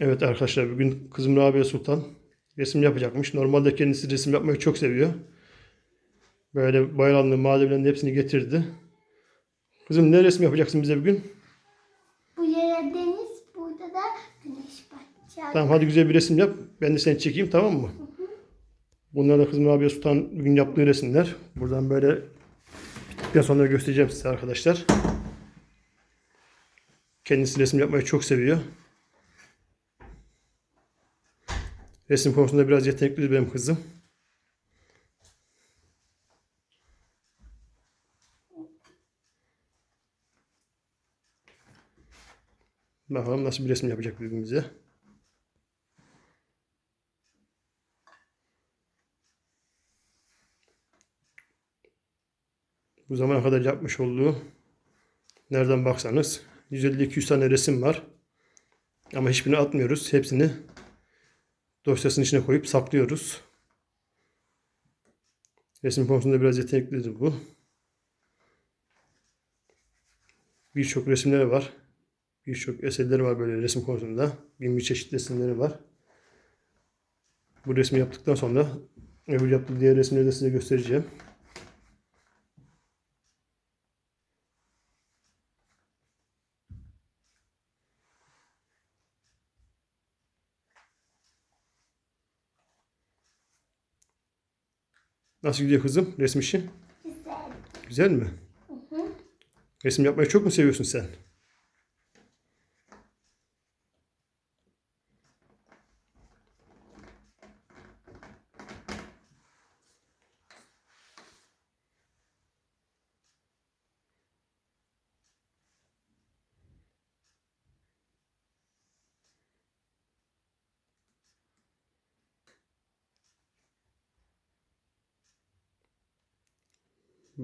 Evet arkadaşlar bugün kızım Rabia Sultan resim yapacakmış. Normalde kendisi resim yapmayı çok seviyor. Böyle bayramlı malzemelerin hepsini getirdi. Kızım ne resim yapacaksın bize bugün? Bu yere deniz, burada da güneş batacak. Tamam hadi güzel bir resim yap. Ben de seni çekeyim tamam mı? Bunlar da kızım Rabia Sultan bugün yaptığı resimler. Buradan böyle bittikten sonra göstereceğim size arkadaşlar. Kendisi resim yapmayı çok seviyor. Resim konusunda biraz yetenekli benim kızım. Bakalım nasıl bir resim yapacak bize. Bu zamana kadar yapmış olduğu nereden baksanız 150-200 tane resim var. Ama hiçbirini atmıyoruz. Hepsini dosyasının içine koyup saklıyoruz. Resim konusunda biraz yeteneklidir bu. Birçok resimleri var. Birçok eserleri var böyle resim konusunda. Bin bir çeşit resimleri var. Bu resmi yaptıktan sonra öbür yaptığı diğer resimleri de size göstereceğim. Nasıl gidiyor kızım resim işi? Güzel. Güzel mi? Resim yapmayı çok mu seviyorsun sen?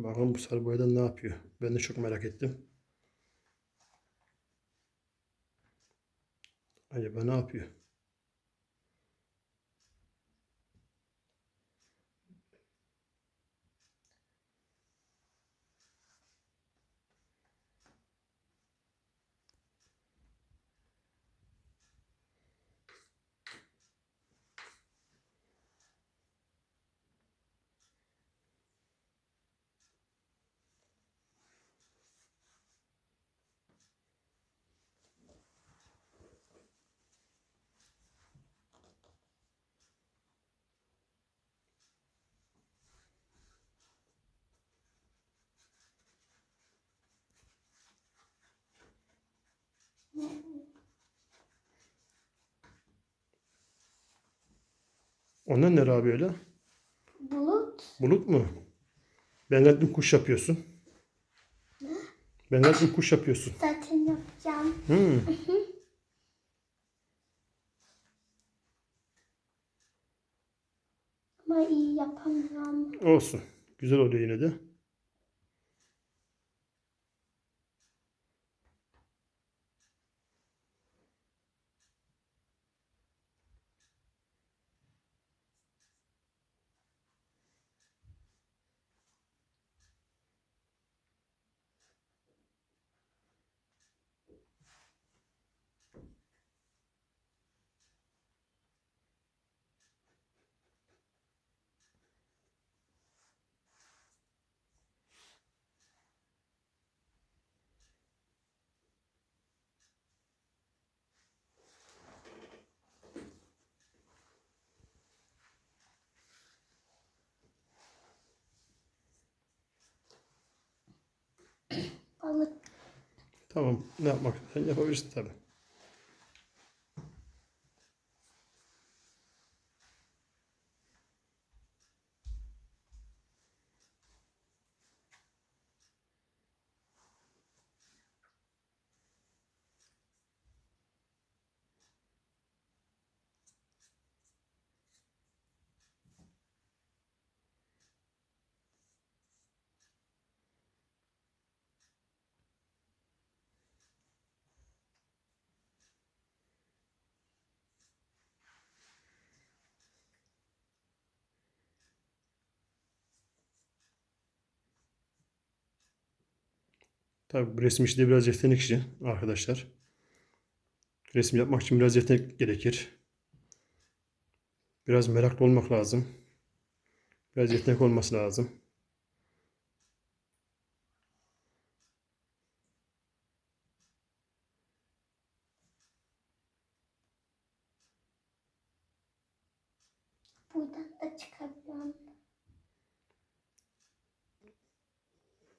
Bakalım bu sarı boyadan ne yapıyor? Ben de çok merak ettim. Acaba ne yapıyor? Onlar ne abi öyle? Bulut. Bulut mu? Ben zannettim kuş yapıyorsun. Ben zannettim kuş yapıyorsun. Zaten yapacağım. Hmm. Ama iyi yapamıyorum. Olsun. Güzel oluyor yine de. Balık. Tamam. Ne yapmak sen yapabilirsin tabii. Tabii bu resim işi de biraz yetenek işi arkadaşlar. Resim yapmak için biraz yetenek gerekir. Biraz meraklı olmak lazım. Biraz yetenek olması lazım. Buradan da çıkabiliyorum.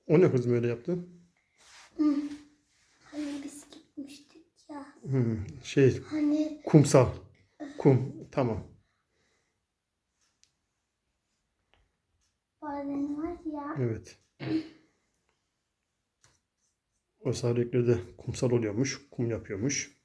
O ne kızım öyle yaptın? Hani biz gitmiştik ya. Hmm, şey Hani kumsal. Kum. Tamam. bazen var ya. Evet. O sahreklerde kumsal oluyormuş. Kum yapıyormuş.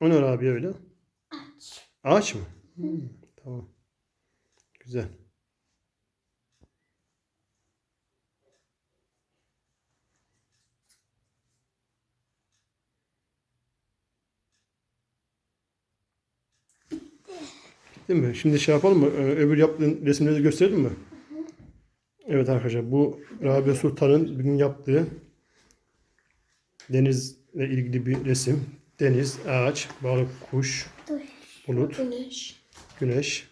O ne abi öyle? Aç. Ağaç mı? Hmm, tamam. Güzel. Değil mi? Şimdi şey yapalım mı? Ee, Öbür yaptığın resimleri de gösterelim mi? Evet arkadaşlar bu Rabia Sultan'ın bugün yaptığı denizle ilgili bir resim. Deniz, ağaç, balık, kuş, bulut, Güneş. güneş.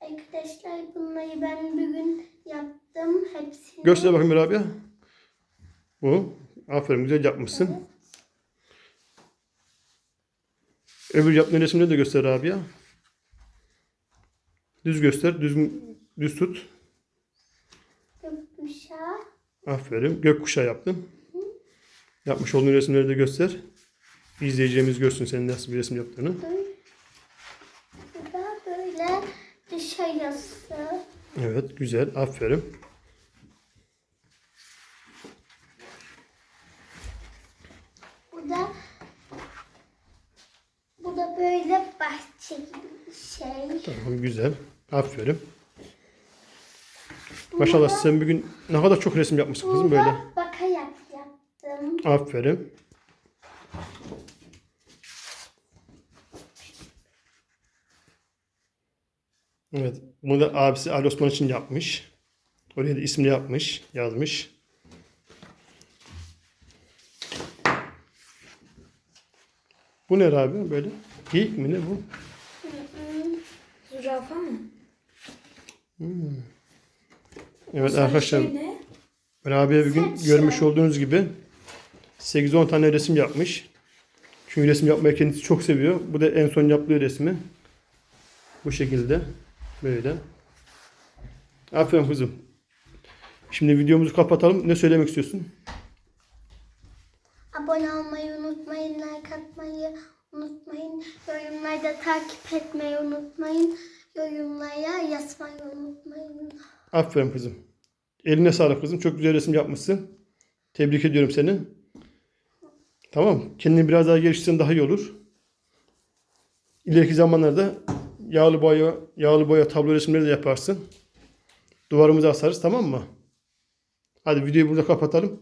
Arkadaşlar bunları ben bugün yaptım. Hepsini. Göster bakayım Rabia. Bu. Aferin güzel yapmışsın. Öbür yaptığın resimleri de göster Rabia. Düz göster. Düzgün düz tut. Gökkuşağı. Aferin. Gökkuşağı yaptın. Yapmış olduğun resimleri de göster. İzleyeceğimiz görsün senin nasıl bir resim yaptığını. Bu da böyle dışarısı. Evet güzel. Aferin. Bu da bu da böyle bahçe gibi bir şey. Tamam güzel. Aferin. Maşallah sen bugün ne kadar çok resim yapmışsın kızım böyle. Bakayak yaptım. Aferin. Evet. Bunu da abisi Ali Osman için yapmış. Oraya da ismini yapmış, yazmış. Bu ne abi böyle? Geyik mi ne bu? Zürafa mı? Evet Sarı arkadaşlar şey? Rabia bugün Saç görmüş ya. olduğunuz gibi 8-10 tane resim yapmış. Çünkü resim yapmayı kendisi çok seviyor. Bu da en son yaptığı resmi. Bu şekilde. Böyle. Aferin kızım. Şimdi videomuzu kapatalım. Ne söylemek istiyorsun? Abone olmayı unutmayın, like atmayı unutmayın, yorumlarda takip etmeyi unutmayın, yorumlara yazmayı unutmayın. Aferin kızım. Eline sağlık kızım. Çok güzel resim yapmışsın. Tebrik ediyorum seni. Tamam. Kendini biraz daha geliştirsen daha iyi olur. İleriki zamanlarda yağlı boya, yağlı boya tablo resimleri de yaparsın. Duvarımıza asarız tamam mı? Hadi videoyu burada kapatalım.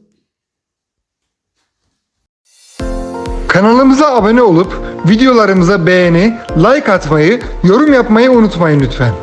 Kanalımıza abone olup videolarımıza beğeni, like atmayı, yorum yapmayı unutmayın lütfen.